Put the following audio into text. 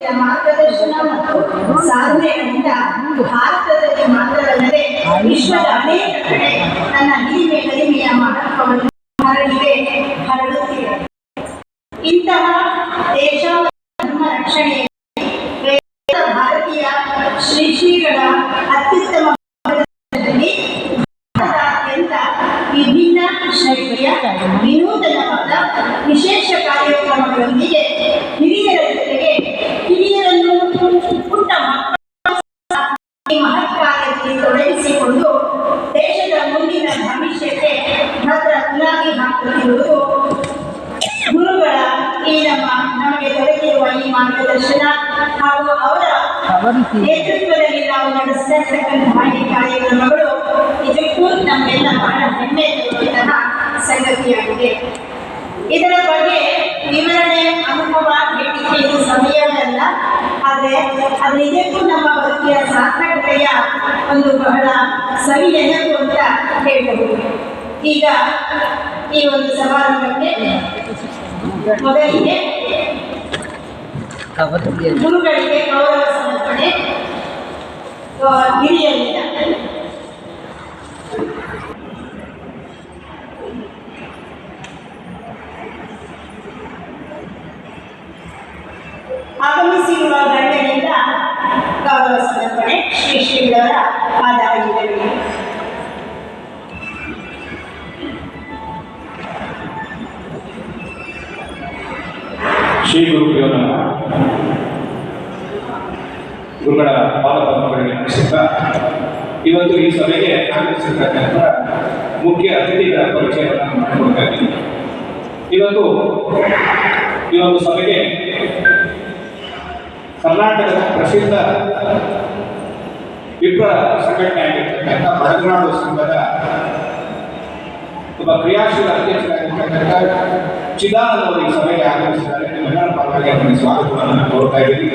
ಮಾರ್ಗದರ್ಶನ ಮತ್ತು ಸಾಧನೆಗಳಿಂದ ಭಾರತದಲ್ಲಿ ಮಾತ್ರವಲ್ಲದೆ ವಿಶ್ವದ ಅನೇಕ ಕಡೆ ತನ್ನ ಹಿರಿಮೆ ಕಡಿಮೆಯ ಮಹತ್ವವನ್ನು ಹರಡಿದೆ ಹರಡುತ್ತಿದೆ. ಇಂತಹ ದೇಶ ಧರ್ಮ ರಕ್ಷಣೆಯಲ್ಲಿ ಭಾರತೀಯ ಶ್ರೀ ಶ್ರೀಗಳ ಅತ್ಯುತ್ತಮ ಈ ಮಹತ್ ಕಾರ್ಯಕ್ಕೆ ತೊಡಗಿಸಿಕೊಂಡು ದೇಶದ ಮುಂದಿನ ಭವಿಷ್ಯಕ್ಕೆ ಭದ್ರ ಬುನಾದಿ ಹಾಕುತ್ತಿರುವುದು ಗುರುಗಳ ಈ ನಮ್ಮ ನಮಗೆ ದೊರಕಿರುವ ಈ ಮಾರ್ಗದರ್ಶನ ಹಾಗೂ ಅವರ ನೇತೃತ್ವದಲ್ಲಿ ನಾವು ನಡೆಸ್ತಾ ಇರ್ತಕ್ಕಂತಹ ಈ ಕಾರ್ಯಕ್ರಮಗಳು ಇದಕ್ಕೂ ನಮಗೆಲ್ಲ ಬಹಳ ಹೆಮ್ಮೆ ಸಂಗತಿಯಾಗಿದೆ. ಇದರ ಬಗ್ಗೆ ವಿವರಣೆ ಅನುಭವ ಹೇಳಿಕೆ ಇದು ಸಮಯವಲ್ಲ ಆದರೆ ಅದು ಇದಕ್ಕೂ ನಮ್ಮ ಬದುಕಿನ ಸಾರ್ಥಕತೆಯ ಒಂದು ಬಹಳ ಸವಿ ಎನ್ನದು ಅಂತ ಹೇಳಬಹುದು ಈಗ ಈ ಒಂದು ಸಮಾರಂಭಕ್ಕೆ ಮೊದಲಿಗೆ ಗುರುಗಳಿಗೆ ಗೌರವ ಸಮರ್ಪಣೆ ಹಿರಿಯರಿಂದ. ಆಗಮಿಸಿರುವ ಗಣ್ಯರಿಂದ ಗೌರವ ಸಮರ್ಪಣೆ ಶ್ರೀ ಶ್ರೀಗಳವರ ಪಾದಾಂಜಲಿಗಳು ಶ್ರೀ ಗುರುಗಳ ಗುರುಗಳ ಪಾದಪದ್ಮಗಳಿಗೆ ನಮಿಸುತ್ತಾ ಇವತ್ತು ಈ ಸಭೆಗೆ ಆಗಮಿಸಿರ್ತಕ್ಕಂಥ ಮುಖ್ಯ ಅತಿಥಿಗಳ ಪರಿಚಯವನ್ನು ಮಾಡಿಕೊಡ್ತಾ ಇವತ್ತು ಈ ಒಂದು ಸಭೆಗೆ ಕರ್ನಾಟಕದ ಪ್ರಸಿದ್ಧ ವಿಪ್ರ ಸಂಘಟನೆ ಆಗಿರ್ತಕ್ಕಂಥ ಬಡಗನಾಡು ಸಂಘದ ಒಬ್ಬ ಕ್ರಿಯಾಶೀಲ ಅಧ್ಯಕ್ಷರಾಗಿರ್ತಕ್ಕಂಥ ಚಿದಾನಂದ ಅವರು ಈ ಸಭೆಗೆ ಆಗಮಿಸಿದ್ದಾರೆ. ಸ್ವಾಗತವನ್ನು ನಾನು ಕೋರ್ತಾ ಇದ್ದೀನಿ.